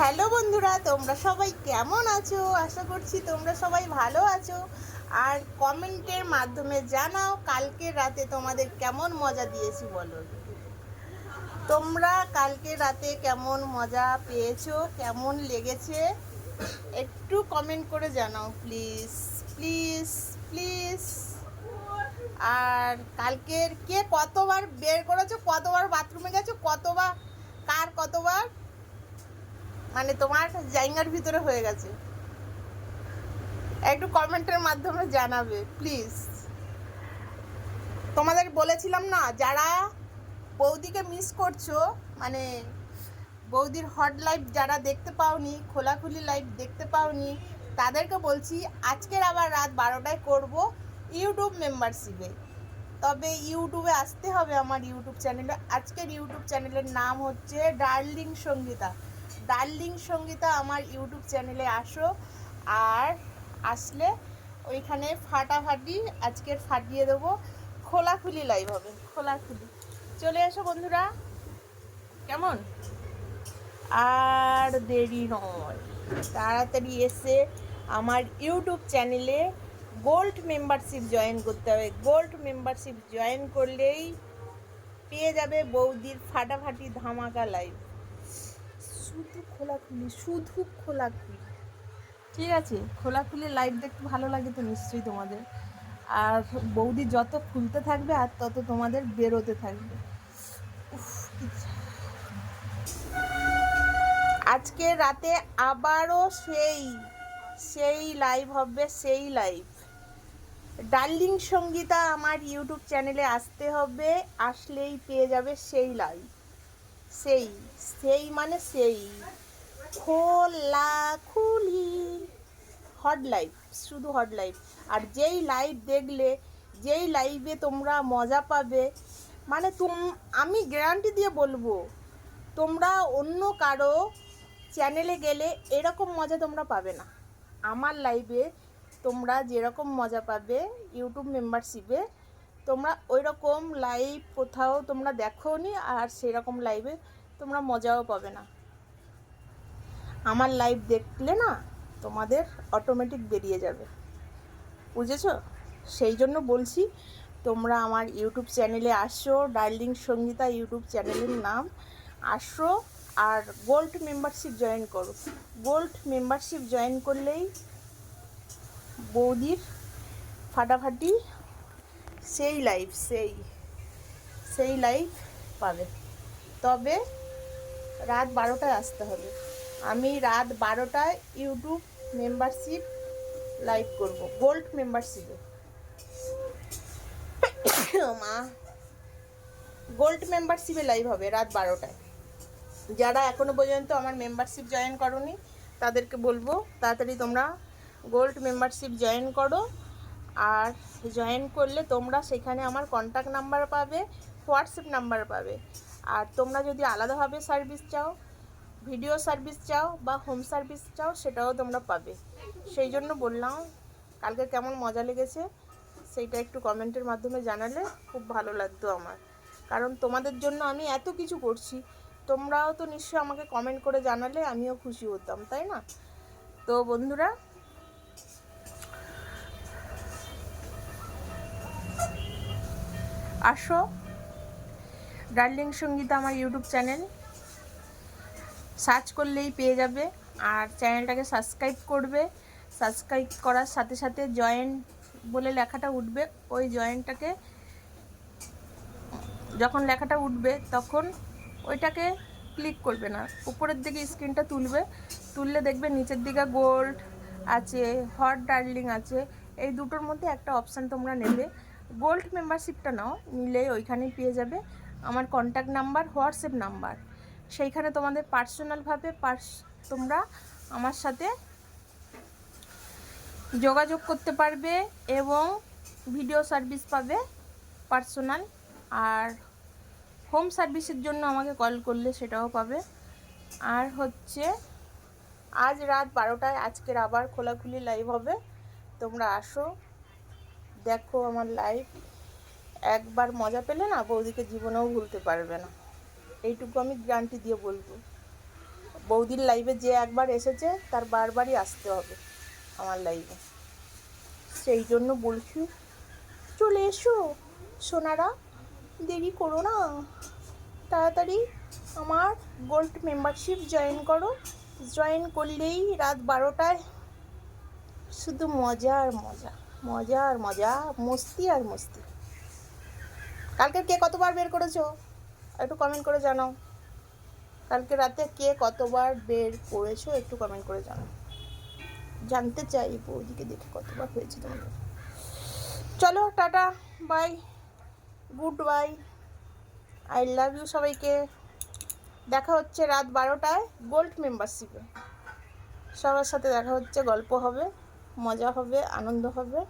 Hello বন্ধুরা, তোমরা সবাই কেমন আছো? আশা করছি তোমরা সবাই ভালো আছো। আর কমেন্টের মাধ্যমে জানাও কালকে রাতে তোমাদের কেমন মজা দিয়েছি বলো। তোমরা কালকে রাতে কেমন মজা পেয়েছ? কেমন লেগেছে? একটু কমেন্ট করে জানাও, প্লিজ প্লিজ প্লিজ। আর কালকের কে কতবার বের করেছ? কতবার বাথরুমে গেছো? কতবার? কার কতবার? মানে তোমার জায়গার ভিতরে হয়ে গেছে। একটু কমেন্টের মাধ্যমে জানাবে প্লিজ তোমাদের বলেছিলাম না, যারা বৌদিকে মিস করছ মানে বৌদির হট লাইভ যারা দেখতে পাওনি, খোলাখুলি লাইভ দেখতে পাওনি, তাদেরকে বলছি, আজকের আবার রাত বারোটায় করব ইউটিউব মেম্বারশিপে তবে ইউটিউবে আসতে হবে আমার ইউটিউব চ্যানেলে আজকের ইউটিউব চ্যানেলের নাম হচ্ছে ডার্লিং সঙ্গীতা ডার্লিং সঙ্গীতা আমার ইউটিউব চ্যানেলে আসো। আর আসলে ওইখানে ফাটাফাটি আজকের ফাটিয়ে দেবো। খোলাখুলি লাইভ হবে, খোলাখুলি। চলে এসো বন্ধুরা। কেমন? আর দেরি নয়। তাড়াতাড়ি এসে আমার ইউটিউব চ্যানেলে গোল্ড মেম্বারশিপ জয়েন করতে হবে। গোল্ড মেম্বারশিপ জয়েন করলেই পেয়ে যাবে বৌদির ফাটাফাটি ধামাকা লাইভ শুধু খোলাখুলি শুধু খোলাখুলি। ঠিক আছে খোলাখুলি লাইভ দেখতে ভালো লাগে তো নিশ্চয়ই তোমাদের। আর বৌদি যত খুলতে থাকবে আর তত তোমাদের বেরোতে থাকবে। আজকে রাতে আবারও সেই সেই লাইভ হবে, সেই লাইভ ডার্লিং সঙ্গীতা আমার ইউটিউব চ্যানেলে আসতে হবে, আসলেই পেয়ে যাবে সেই লাইভ সেই সেই মানে সেই। খোলা খুলি হট লাইভ শুধু হট লাইভ আর যেই লাইভ দেখলে, যেই লাইভে তোমরা মজা পাবে মানে তুম, আমি গ্যারান্টি দিয়ে বলব, তোমরা অন্য কারও চ্যানেলে গেলে এরকম মজা তোমরা পাবে না। আমার লাইভে তোমরা যেরকম মজা পাবে ইউটিউব মেম্বারশিপে তোমরা ওই রকম লাইভ কোথাও তোমরা দেখো নি আর সেরকম লাইভে তোমরা মজাও পাবে না। আমার লাইভ দেখলে না তোমাদের অটোমেটিক বেরিয়ে যাবে। বুঝেছ? সেই জন্য বলছি, তোমরা আমার ইউটিউব চ্যানেলে আসো ডার্লিং সঙ্গীতা ইউটিউব চ্যানেলের নাম আসো আর গোল্ড মেম্বারশিপ জয়েন করো। গোল্ড মেম্বারশিপ জয়েন করলেই বৌদির ফাটাফাটি সেই লাইভ সেই সেই লাইভ পাবে। তবে রাত বারোটায় আসতে হবে। আমি রাত বারোটায় ইউটিউব মেম্বারশিপ লাইভ করব গোল্ড মেম্বারশিপে মা গোল্ড মেম্বারশিপে লাইভ হবে রাত বারোটায়। যারা এখনও পর্যন্ত আমার মেম্বারশিপ জয়েন করনি, তাদেরকে বলব, তাড়াতাড়ি তোমরা গোল্ড মেম্বারশিপ জয়েন করো। আর জয়েন করলে তোমরা সেখানে আমার কন্ট্যাক্ট নাম্বার পাবে হোয়াটসঅ্যাপ নাম্বার পাবে। আর তোমরা যদি আলাদাভাবে সার্ভিস চাও ভিডিও সার্ভিস চাও বা হোম সার্ভিস চাও, সেটাও তোমরা পাবে। সেই জন্য বললাম, কালকে কেমন মজা লেগেছে, সেইটা একটু কমেন্টের মাধ্যমে জানালে খুব ভালো লাগতো আমার। কারণ তোমাদের জন্য আমি এত কিছু করছি, তোমরাও তো নিশ্চয়ই আমাকে কমেন্ট করে জানালে আমিও খুশি হতাম, তাই না? তো বন্ধুরা আসো। ডার্লিং সঙ্গীতা আমার ইউটিউব চ্যানেল সার্চ করলেই পেয়ে যাবে। আর চ্যানেলটাকে সাবস্ক্রাইব করবে। সাবস্ক্রাইব করার সাথে সাথে জয়েন্ট বলে লেখাটা উঠবে। ওই জয়েন্টটাকে যখন লেখাটা উঠবে, তখন ওইটাকে ক্লিক করবে না। উপরের দিকে স্ক্রিনটা তুলবে। তুললে দেখবে নিচের দিকে গোল্ড আছে হট ডার্লিং আছে। এই দুটোর মধ্যে একটা অপশান তোমরা নেবে। গোল্ড মেম্বারশিপটা নাও, নিলে ওইখানেই পেয়ে যাবে। আমার কন্ট্যাক্ট নাম্বার হোয়াটসঅ্যাপ নাম্বার সেইখানে তোমাদের পার্সোনালভাবে পার্স তোমরা আমার সাথে যোগাযোগ করতে পারবে এবং ভিডিও সার্ভিস পাবে পার্সোনাল আর হোম সার্ভিসের জন্য আমাকে কল করলে সেটাও পাবে। আর হচ্ছে, আজ রাত বারোটায় আজকের আবার খোলাখুলি লাইভ হবে। তোমরা আসো। দেখো আমার লাইফ একবার মজা পেলে না বৌদিকে জীবনেও ভুলতে পারবে না। এইটুকু আমি গ্যারান্টি দিয়ে বলব। বৌদির লাইভে যে একবার এসেছে, তার বারবারই আসতে হবে আমার লাইভে সেই জন্য বলছি, চলে এসো। সোনারা, দেরি করো না। তাড়াতাড়ি আমার গোল্ড মেম্বারশিপ জয়েন করো। জয়েন করলেই রাত বারোটায় শুধু মজা আর মজা। মজা আর মজা, মস্তি আর মস্তি। কালকে কে কতবার বের করেছ? একটু কমেন্ট করে জানাও। কালকে রাতে কে কতবার বের করেছ একটু কমেন্ট করে জানাও। জানতে চাই বৌদিকে দেখে কতবার হয়েছে তোমাদের। চলো, tata bye good bye I love you সবাইকে। দেখা হচ্ছে রাত বারোটায় গোল্ড মেম্বারশিপে সবার সাথে দেখা হচ্ছে, গল্প হবে, মজা হবে, আনন্দ হবে।